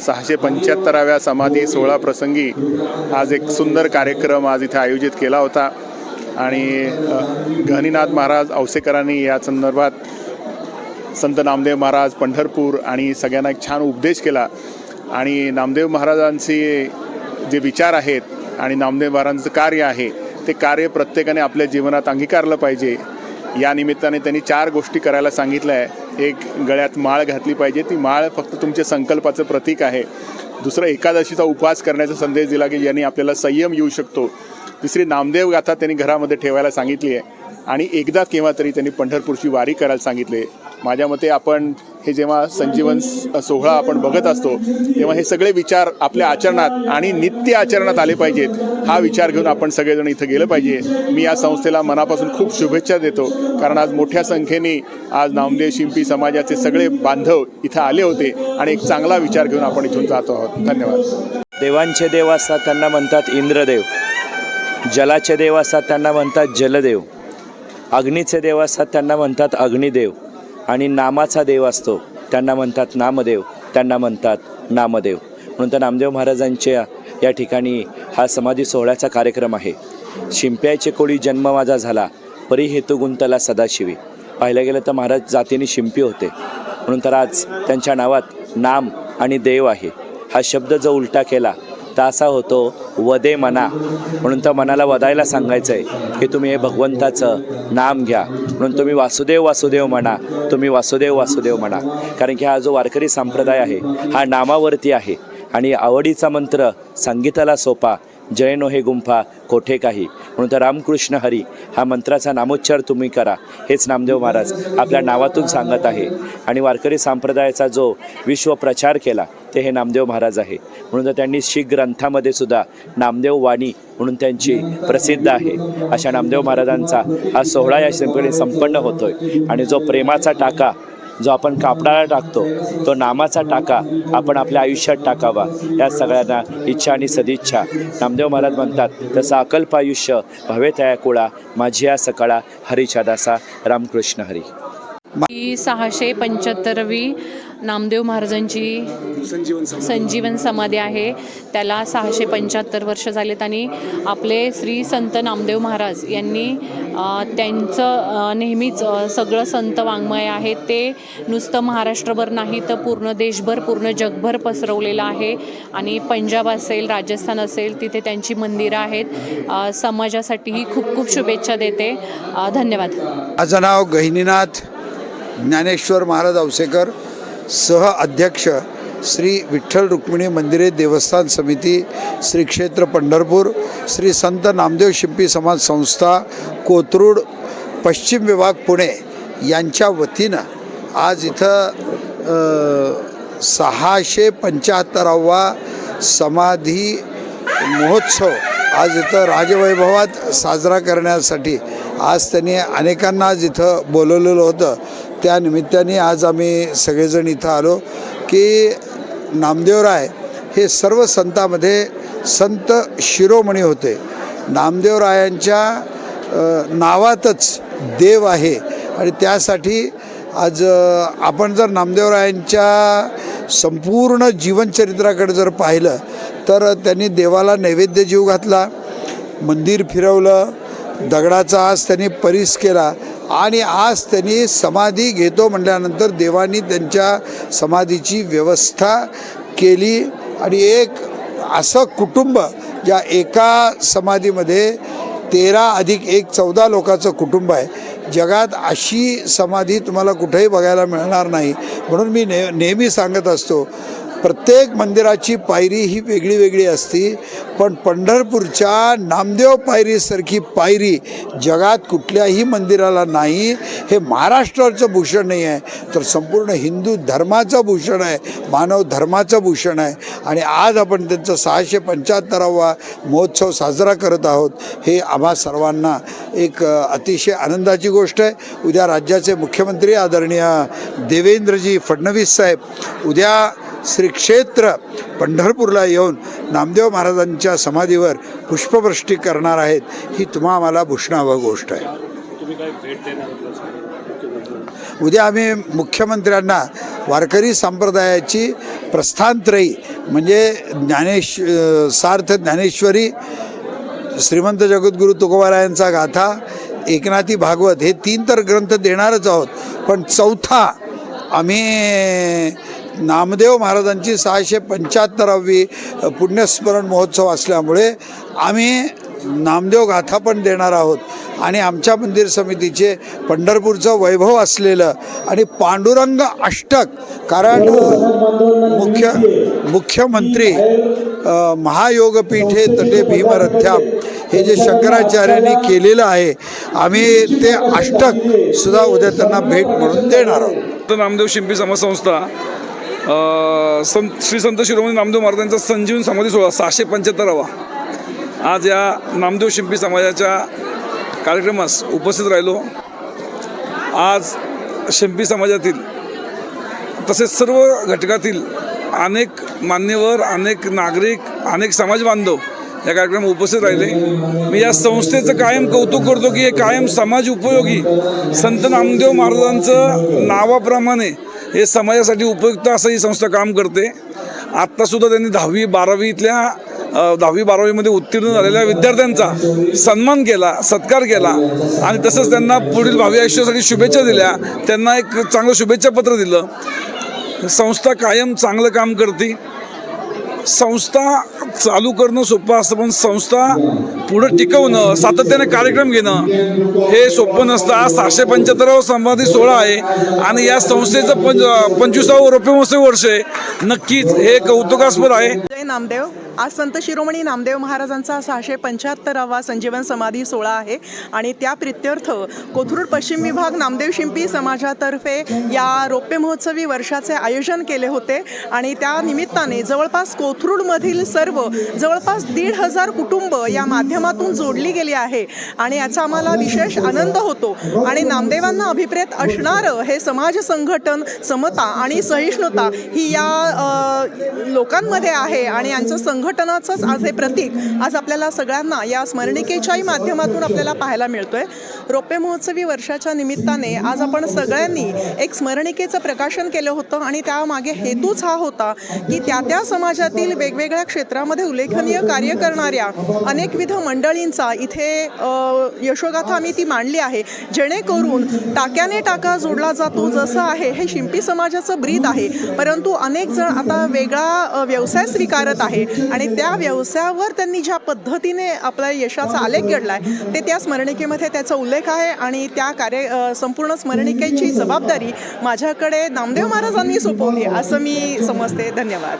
सहाशे पंच्याहत्तराव्या समाधी सोहळा प्रसंगी आज एक सुंदर कार्यक्रम आज इथे आयोजित केला होता. आणि गहनीनाथ महाराज औसेकरांनी या संदर्भात संत नामदेव महाराज पंढरपूर आणि सगळ्यांना एक छान उपदेश केला. आणि नामदेव महाराजांचे जे विचार आहेत आणि नामदेव महाराजांचं कार्य आहे ते कार्य प्रत्येकाने आपल्या जीवनात अंगीकारलं पाहिजे. या निमित्ताने त्यांनी चार गोष्टी करायला सांगितल्या आहे. एक गळ्यात माळ घातली पाहिजे. ती माळ फक्त तुमच्या संकल्पाचं प्रतीक आहे. दुसरं एकादशीचा उपवास करण्याचा संदेश दिला की ज्याने आपल्याला संयम येऊ शकतो. तिसरी नामदेव गाथा त्यांनी घरामध्ये ठेवायला सांगितली आहे. आणि एकदा केव्हा तरी त्यांनी पंढरपूरची वारी करायला सांगितले. माझ्या मते आपण हे जेव्हा संजीवन सोहळा आपण बघत असतो तेव्हा हे सगळे विचार आपल्या आचरणात आणि नित्य आचरणात आले पाहिजेत हा विचार घेऊन आपण सगळेजण इथं गेलं पाहिजे. मी या संस्थेला मनापासून खूप शुभेच्छा देतो कारण आज मोठ्या संख्येने आज नामदेव शिंपी समाजाचे सगळे बांधव इथं आले होते आणि एक चांगला विचार घेऊन आपण इथून जातो आहोत. धन्यवाद. देवांचे देव असतात त्यांना म्हणतात इंद्रदेव. जलाचे देव असतात त्यांना म्हणतात जलदेव. अग्नीचे देव असतात त्यांना म्हणतात अग्निदेव. आणि नामाचा देव असतो. त्यांना म्हणतात नामदेव त्यांना म्हणतात नामदेव. म्हणून तर नामदेव महाराजांच्या या ठिकाणी हा समाधी सोहळ्याचा कार्यक्रम आहे. शिंप्याचे कोळी जन्म माझा झाला परी हेतू गुंतला सदाशिवी. पाहिलं गेलं तर महाराज जातीने शिंपी होते. म्हणून तर आज त्यांच्या नावात नाम आणि देव आहे. हा शब्द जो उलटा केला तासा होतो वदे मना. म्हणून तर मनाला वदायला सांगायचं आहे की तुम्ही हे भगवंताचं नाम घ्या. म्हणून तुम्ही वासुदेव वासुदेव म्हणा तुम्ही वासुदेव वासुदेव म्हणा कारण की हा जो वारकरी संप्रदाय आहे हा नामावरती आहे. आणि आवडीचा मंत्र संगीताला सोपा जय नो हे गुंफा कोठे काही? म्हणून तर रामकृष्ण हरी हा मंत्राचा नामोच्चार तुम्ही करा. हेच नामदेव महाराज आपल्या नावातून सांगत आहे. आणि वारकरी संप्रदायाचा जो विश्व प्रचार केला ते हे नामदेव महाराज आहे. म्हणून तर त्यांनी शीख ग्रंथामध्ये सुद्धा नामदेव वाणी म्हणून त्यांची प्रसिद्ध आहे. अशा नामदेव महाराजांचा हा सोहळा या ठिकाणी संपन्न होतोय. आणि जो प्रेमाचा टाका जो आपण कापडाला टाकतो तो नामाचा टाका आपण आपल्या आयुष्यात टाकावा. या सगळ्यांना इच्छा आणि सदिच्छा. नामदेव महाराज म्हणतात तसं अकल्प आयुष्य भवे तया कुळा माझी या सकाळा हरीच्या दासा रामकृष्ण हरी. सहाशे पंच्याहत्तरवी नामदेव महाराजांची संजीवन समाधी. आहे. त्याला सहाशे पंच्याहत्तर वर्ष झालेत आणि आपले श्री संत नामदेव महाराज यांनी त्यांचं नेहमीच सगळं संत वाङ्मय आहे. ते नुसतं महाराष्ट्रभर नाही तर पूर्ण देशभर पूर्ण जगभर पसरवलेलं आहे. आणि पंजाब असेल राजस्थान असेल तिथे त्यांची मंदिरं आहेत. समाजासाठीही खूप खूप शुभेच्छा देते. धन्यवाद. माझं नाव गहिनीनाथ ज्ञानेश्वर महाराज औसेकर. सह अध्यक्ष श्री विठ्ठल रुक्मिणी मंदिरे देवस्थान समिती श्री क्षेत्र पंढरपूर श्री संत नामदेव शिंपी समाज संस्था कोथरूड पश्चिम विभाग पुणे यांच्या वतीनं आज इथं सहाशे पंच्याहत्तरावा समाधी महोत्सव आज इथं राजवैभवात साजरा करण्यासाठी आज त्यांनी अनेकांना आज इथं बोलवलेलं होतं. त्या निमित्ताने आज आम्ही सगळेजण इथं आलो की नामदेवराय हे सर्व संतामध्ये संत शिरोमणी होते. नामदेवरायांच्या नावातच देव आहे आणि त्यासाठी आज आपण जर नामदेवरायांच्या संपूर्ण जीवनचरित्राकडे जर पाहिलं तर त्यांनी देवाला नैवेद्य जीव घातला मंदिर फिरवलं दगडाचा आज त्यांनी परीस केला आणि आज त्यांनी समाधी घेतो म्हटल्यानंतर देवानी त्यांच्या समाधीची व्यवस्था केली. आणि एक असं कुटुंब ज्या एका समाधीमध्ये तेरा अधिक एक चौदा लोकांचं कुटुंब आहे. जगात अशी समाधी तुम्हाला कुठेही बघायला मिळणार नाही. म्हणून मी ने नेहमी सांगत असतो प्रत्येक मंदिराची पायरी ही वेगळी वेगळी असती पण पंढरपूरच्या नामदेव पायरीसारखी पायरी जगात कुठल्याही मंदिराला नाही. हे महाराष्ट्राचं भूषण नाही आहे तर संपूर्ण हिंदू धर्माचं भूषण आहे मानव धर्माचं भूषण आहे. आणि आज आपण त्यांचा सहाशे पंच्याहत्तरावा महोत्सव साजरा करत आहोत हे आम्हा सर्वांना एक अतिशय आनंदाची गोष्ट आहे. उद्या राज्याचे मुख्यमंत्री आदरणीय देवेंद्रजी फडणवीस साहेब उद्या श्री क्षेत्र पंढरपूरला येऊन नामदेव महाराजांच्या समाधीवर पुष्पवृष्टी करणार आहेत ही तुम्हा आम्हाला भूषणावं गोष्ट आहे. उद्या आम्ही मुख्यमंत्र्यांना वारकरी संप्रदायाची प्रस्थानत्रयी म्हणजे ज्ञानेश सार्थ ज्ञानेश्वरी श्रीमंत जगद्गुरू तुकोबारायांचा गाथा एकनाथी भागवत हे तीन तर ग्रंथ देणारच आहोत. पण चौथा आम्ही नामदेव महाराजांची सहाशे पंच्याहत्तरावी पुण्यस्मरण महोत्सव असल्यामुळे आम्ही नामदेव गाथा पण देणार आहोत. आणि आमच्या मंदिर समितीचे पंढरपूरचं वैभव असलेलं आणि पांडुरंग अष्टक कारण मुख्य मुख्यमंत्री महायोगपीठे तटे भीमरथ्याम हे जे शंकराचार्यांनी केलेलं आहे आम्ही ते अष्टक सुद्धा उद्या त्यांना भेट म्हणून देणार आहोत. नामदेव शिंपी समाज संस्था संत श्री संत शिरोमणी नामदेव महाराजांचा संजीवन समाधी सोहळा सहाशे पंच्याहत्तरावा. आज या नामदेव शिंपी समाजाच्या कार्यक्रमास उपस्थित राहिलो. आज शिंपी समाजातील तसेच सर्व घटकातील अनेक मान्यवर अनेक नागरिक अनेक समाज बांधव या कार्यक्रमात उपस्थित राहिले. मी या संस्थेचं कायम कौतुक करतो की हे कायम समाज उपयोगी संत नामदेव महाराजांचं नावाप्रमाणे हे समाजासाठी उपयुक्त असं ही संस्था काम करते. आत्तासुद्धा त्यांनी दहावी बारावीतल्या दहावी बारावीमध्ये उत्तीर्ण झालेल्या विद्यार्थ्यांचा सन्मान केला सत्कार केला आणि तसंच त्यांना पुढील भावी आयुष्यासाठी शुभेच्छा दिल्या. त्यांना एक चांगलं शुभेच्छा पत्र दिलं. संस्था कायम चांगलं काम करते. संस्था चालू करणं सोपं असतं पण संस्था पुढं टिकवणं सातत्याने कार्यक्रम घेणं हे सोपं नसतं. आज सहाशे पंच्याहत्तरावा संवादी सोहळा आहे आणि या संस्थेचं पंच पंचवीसावं रौप्य वर्ष आहे. नक्कीच हे कौतुकास्पद आहे. जय नामदेव. आज संत शिरोमणी नामदेव महाराजांचा सहाशे पंच्याहत्तरावा संजीवन समाधी सोहळा आहे आणि त्या प्रित्यर्थ कोथरूड पश्चिम विभाग नामदेव शिंपी समाजातर्फे या रौप्य महोत्सवी वर्षाचे आयोजन केले होते. आणि त्या निमित्ताने जवळपास कोथरूडमधील सर्व जवळपास दीड हजार कुटुंब या माध्यमातून जोडली गेली आहे आणि याचा आम्हाला विशेष आनंद होतो. आणि नामदेवांना अभिप्रेत असणारं हे समाज संघटन समता आणि सहिष्णुता ही या लोकांमध्ये आहे आणि यांचं संघटनाचंच आज हे प्रतीक आज आपल्याला सगळ्यांना या स्मरणिकेच्याही माध्यमातून आपल्याला पाहायला मिळतोय. रोपे महोत्सवी वर्षाच्या निमित्ताने आज आपण सगळ्यांनी एक स्मरणिकेचं प्रकाशन केलं होतं आणि त्यामागे हेतूच हा होता की त्या त्या समाजातील वेगवेगळ्या क्षेत्रामध्ये उल्लेखनीय कार्य करणाऱ्या अनेकविध मंडळींचा इथे यशोगाथा आम्ही ती मांडली आहे. जेणेकरून टाक्याने टाका जोडला जातो जसं आहे हे शिंपी समाजाचं ब्रीद आहे. परंतु अनेक जण आता वेगळा व्यवसाय स्वीकारत आहे. आणि त्या व्यवसायावर त्यांनी ज्या पद्धतीने आपला यशाचा आलेख घडला आहे ते त्या स्मरणिकेमध्ये त्याचा उल्लेख आहे आणि त्या कार्य संपूर्ण स्मरणिकेची जबाबदारी माझ्याकडे नामदेव महाराजांनी सोपवली असं मी समजते. धन्यवाद.